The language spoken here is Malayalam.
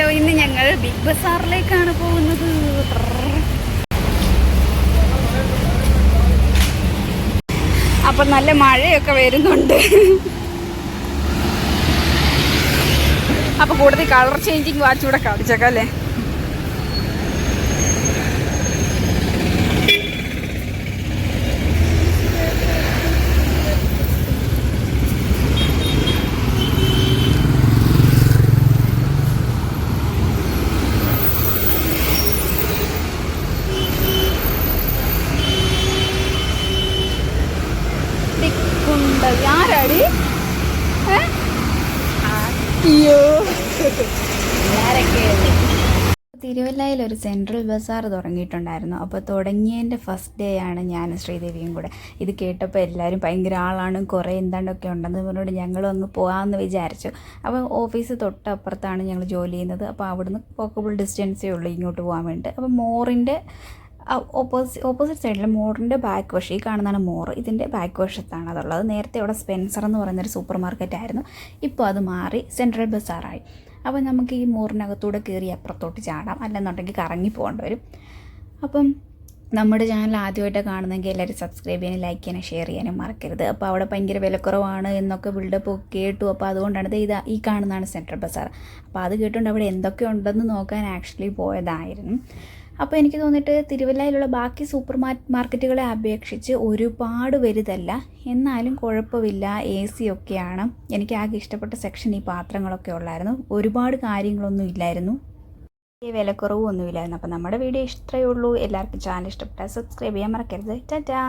ഹലോ ഇന്ന് ഞങ്ങൾ ബിഗ് ബസാറിലേക്കാണ് പോകുന്നത്. അപ്പം നല്ല മഴയൊക്കെ വരുന്നുണ്ട്. അപ്പൊ കൂടുതൽ കളർ ചേഞ്ചിങ് വാച്ച് കാണിച്ചേക്കാം അല്ലേ? തിക്കുണ്ടവി ആരാടി? തിരുവല്ലയിൽ ഒരു സെൻട്രൽ ബസാർ തുടങ്ങിയിട്ടുണ്ടായിരുന്നു. അപ്പോൾ തുടങ്ങിയതിന്റെ ഫസ്റ്റ് ഡേ ആണ് ഞാൻ ശ്രീദേവിയും കൂടെ. ഇത് കേട്ടപ്പോൾ എല്ലാവരും ഭയങ്കര ആളാണ് കുറേ എന്താണ്ടൊക്കെ ഉണ്ടെന്ന് പറഞ്ഞുകൊണ്ട് ഞങ്ങളും അങ്ങ് പോകാമെന്ന് വിചാരിച്ചു. അപ്പോൾ ഓഫീസ് തൊട്ടപ്പുറത്താണ് ഞങ്ങൾ ജോലി ചെയ്യുന്നത്. അപ്പോൾ അവിടുന്ന് പോക്കബിൾ ഡിസ്റ്റൻസേ ഉള്ളൂ ഇങ്ങോട്ട് പോകാൻ വേണ്ടിയിട്ട് അപ്പോൾ മോറിന്റെ ഓപ്പോസിറ്റ് ഓപ്പോസിറ്റ് സൈഡിൽ മോറിന്റെ ബാക്ക് വശം ഈ കാണുന്നതാണ് മോർ ഇതിന്റെ ബാക്ക് വശത്താണ് അതുള്ളത്. നേരത്തെ ഇവിടെ സ്പെൻസർ എന്ന് പറയുന്നൊരു സൂപ്പർ മാർക്കറ്റ് ആയിരുന്നു. ഇപ്പോൾ അത് മാറി സെൻട്രൽ ബസാറായി അപ്പോൾ നമുക്ക് ഈ മോറിനകത്തൂടെ കയറി അപ്പുറത്തോട്ട് ചാടാം. അല്ലെന്നുണ്ടെങ്കിൽ കറങ്ങി പോകേണ്ടി വരും. അപ്പം നമ്മുടെ ചാനൽ ആദ്യമായിട്ട് കാണുന്നെങ്കിൽ എല്ലാവരും സബ്സ്ക്രൈബ് ചെയ്യാനും ലൈക്ക് ചെയ്യാനും ഷെയർ ചെയ്യാനും മറക്കരുത്. അപ്പോൾ അവിടെ ഭയങ്കര വിലക്കുറവാണ് എന്നൊക്കെ ബിൽഡപ്പ് കേട്ടു. അപ്പോൾ അതുകൊണ്ടാണ് ഇത് ഈ കാണുന്നതാണ് സെൻട്രൽ ബസാർ അപ്പോൾ അത് കേട്ടുകൊണ്ട് അവിടെ എന്തൊക്കെ ഉണ്ടെന്ന് നോക്കാൻ ആക്ച്വലി പോയതായിരുന്നു. അപ്പോൾ എനിക്ക് തോന്നിയിട്ട് തിരുവല്ലയിലുള്ള ബാക്കി സൂപ്പർ മാർക്കറ്റുകളെ അപേക്ഷിച്ച് ഒരുപാട് വലുതല്ല. എന്നാലും കുഴപ്പമില്ല. എ സി ഒക്കെയാണ്. എനിക്ക് ആകെ ഇഷ്ടപ്പെട്ട സെക്ഷൻ ഈ പാത്രങ്ങളൊക്കെ ഉള്ളായിരുന്നു. ഒരുപാട് കാര്യങ്ങളൊന്നും ഇല്ലായിരുന്നു. വിലക്കുറവും ഒന്നുമില്ലായിരുന്നു അപ്പോൾ നമ്മുടെ വീഡിയോ ഇത്രയേ ഉള്ളൂ. എല്ലാവർക്കും ചാനൽ ഇഷ്ടപ്പെട്ടാൽ സബ്സ്ക്രൈബ് ചെയ്യാൻ മറക്കരുത്. ടാറ്റാ!